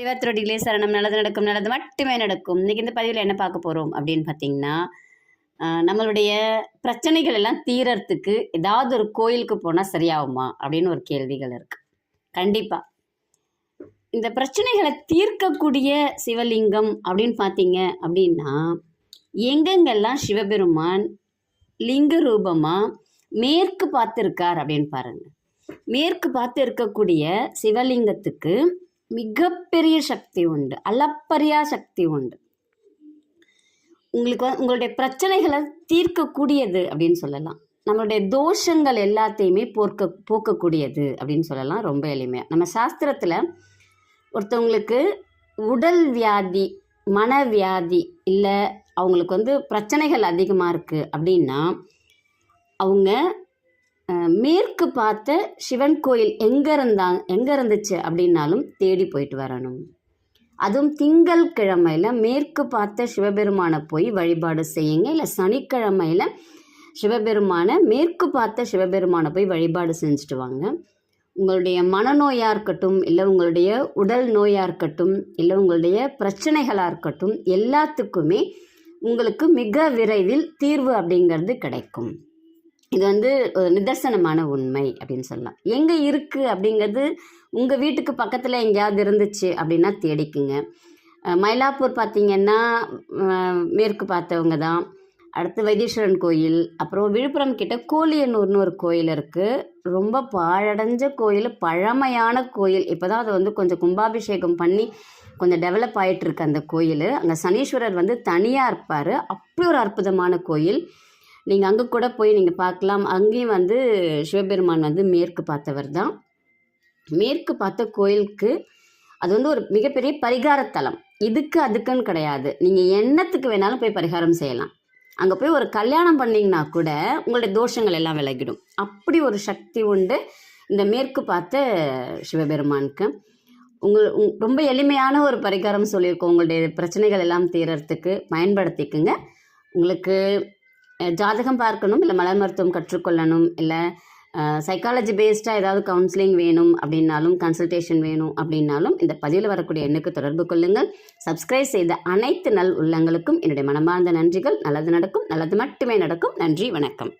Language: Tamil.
திரிவாத்திரோடிகளே சரணம் நல்லது நடக்கும் நல்லது மட்டுமே நடக்கும். இன்றைக்கி இந்த பதிவில் என்ன பார்க்க போகிறோம் அப்படின்னு பார்த்தீங்கன்னா நம்மளுடைய பிரச்சனைகள் எல்லாம் தீரறதுக்கு ஏதாவது ஒரு கோயிலுக்கு போனால் சரியாகுமா அப்படின்னு ஒரு கேள்விகள் இருக்குது கண்டிப்பாக இந்த பிரச்சனைகளை தீர்க்கக்கூடிய சிவலிங்கம் அப்படின்னு பார்த்தீங்க அப்படின்னா எங்கெங்கெல்லாம் சிவபெருமான் லிங்க ரூபமாக மேற்கு பார்த்துருக்கார் அப்படின்னு பாருங்கள் மேற்கு பார்த்து இருக்கக்கூடிய சிவலிங்கத்துக்கு மிகப்பெரிய சக்தி உண்டு அளப்பரியா சக்தி உண்டு. உங்களுக்கு வந்து உங்களுடைய பிரச்சனைகளை தீர்க்கக்கூடியது அப்படின்னு சொல்லலாம். நம்மளுடைய தோஷங்கள் எல்லாத்தையுமே போர்க்க போக்கக்கூடியது அப்படின்னு சொல்லலாம் ரொம்ப எளிமையாக நம்ம சாஸ்திரத்தில் ஒருத்தவங்களுக்கு உடல் வியாதி மனவியாதி இல்லை அவங்களுக்கு வந்து பிரச்சனைகள் அதிகமாக இருக்குது அப்படின்னா அவங்க மேற்கு பார்த்த சிவன் கோயில் எங்கே இருந்தாங்க எங்கே இருந்துச்சு அப்படின்னாலும் தேடி போயிட்டு வரணும். அதுவும் திங்கள் கிழமையில் மேற்கு பார்த்த சிவபெருமானை போய் வழிபாடு செய்யுங்க. இல்லை சனிக்கிழமையில் சிவபெருமானை மேற்கு பார்த்த சிவபெருமானை போய் வழிபாடு செஞ்சுட்டு வாங்க. உங்களுடைய மனநோயாக இருக்கட்டும் இல்லை உங்களுடைய உடல் நோயாக இருக்கட்டும் இல்லை உங்களுடைய பிரச்சனைகளாக இருக்கட்டும் எல்லாத்துக்குமே உங்களுக்கு மிக விரைவில் தீர்வு அப்படிங்கிறது கிடைக்கும். இது வந்து ஒரு நிதர்சனமான உண்மை அப்படின்னு சொல்லலாம். எங்கே இருக்குது அப்படிங்கிறது உங்கள் வீட்டுக்கு பக்கத்தில் எங்கேயாவது இருந்துச்சு அப்படின்னா தேடிக்குங்க. மயிலாப்பூர் பார்த்தீங்கன்னா மேற்கு பார்த்தவங்க தான். அடுத்து வைத்தீஸ்வரன் கோயில் அப்புறம் விழுப்புரம் கிட்ட கோலியனூர்னு ஒரு கோயில் இருக்குது ரொம்ப பாழடைஞ்ச கோயில் பழமையான கோயில். இப்போ தான் அதை வந்து கொஞ்சம் கும்பாபிஷேகம் பண்ணி கொஞ்சம் டெவலப் ஆயிட்டு இருக்கு அந்த கோயில். அங்கே சனீஸ்வரர் வந்து தனியாக இருப்பார். அப்படி ஒரு அற்புதமான கோயில். நீங்கள் அங்கே கூட போய் நீங்கள் பார்க்கலாம். அங்கேயும் வந்து சிவபெருமான் வந்து மேற்கு பார்த்தவர் தான். மேற்கு பார்த்த கோயிலுக்கு அது வந்து ஒரு மிகப்பெரிய பரிகாரத்தலம் இதுக்கு அதுக்குன்னு கிடையாது. நீங்கள் என்னத்துக்கு வேணாலும் போய் பரிகாரம் செய்யலாம். அங்கே போய் ஒரு கல்யாணம் பண்ணிங்கன்னா கூட உங்களுடைய தோஷங்கள் எல்லாம் விலகிடும். அப்படி ஒரு சக்தி உண்டு இந்த மேற்கு பார்த்த சிவபெருமானுக்கு. உங்கள் உங் ரொம்ப எளிமையான ஒரு பரிகாரம் சொல்லியிருக்கோம். உங்களுடைய பிரச்சனைகள் எல்லாம் தீரறதுக்கு பயன்படுத்திக்குங்க. உங்களுக்கு ஜாதகம் பார்க்கணும் இல்லை மலர் மருத்துவம் கற்றுக்கொள்ளணும் இல்லை சைக்காலஜி பேஸ்டாக ஏதாவது கவுன்சிலிங் வேணும் அப்படின்னாலும் கன்சல்டேஷன் வேணும் அப்படின்னாலும் இந்த பதிவில் வரக்கூடிய எண்ணுக்கு தொடர்பு கொள்ளுங்கள். சப்ஸ்கிரைப் செய்த அனைத்து நல் உள்ளங்களுக்கும் என்னுடைய மனமார்ந்த நன்றிகள். நல்லது நடக்கும் நல்லது மட்டுமே நடக்கும். நன்றி வணக்கம்.